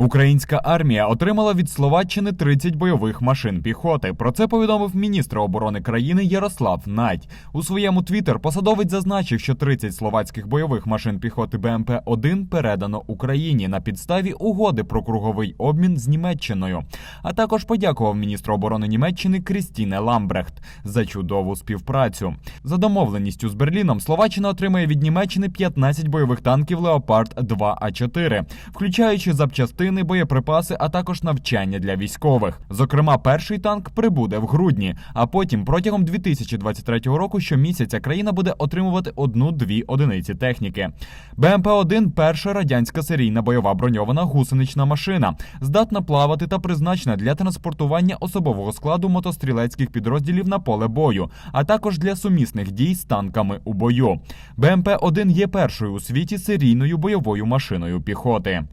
Українська армія отримала від Словаччини 30 бойових машин піхоти. Про це повідомив міністр оборони країни Ярослав Надь. У своєму твіттер посадовець зазначив, що 30 словацьких бойових машин піхоти БМП-1 передано Україні на підставі угоди про круговий обмін з Німеччиною. А також подякував міністру оборони Німеччини Крістіне Ламбрехт за чудову співпрацю. За домовленістю з Берліном Словаччина отримає від Німеччини 15 бойових танків Леопард 2 А 4 включаючи запчастини, боєприпаси, а також навчання для військових. Зокрема, перший танк прибуде в грудні, а потім протягом 2023 року щомісяця країна буде отримувати одну-дві одиниці техніки. БМП-1 – перша радянська серійна бойова броньована гусенична машина, здатна плавати та призначена для транспортування особового складу мотострілецьких підрозділів на поле бою, а також для сумісних дій з танками у бою. БМП-1 є першою у світі серійною бойовою машиною піхоти.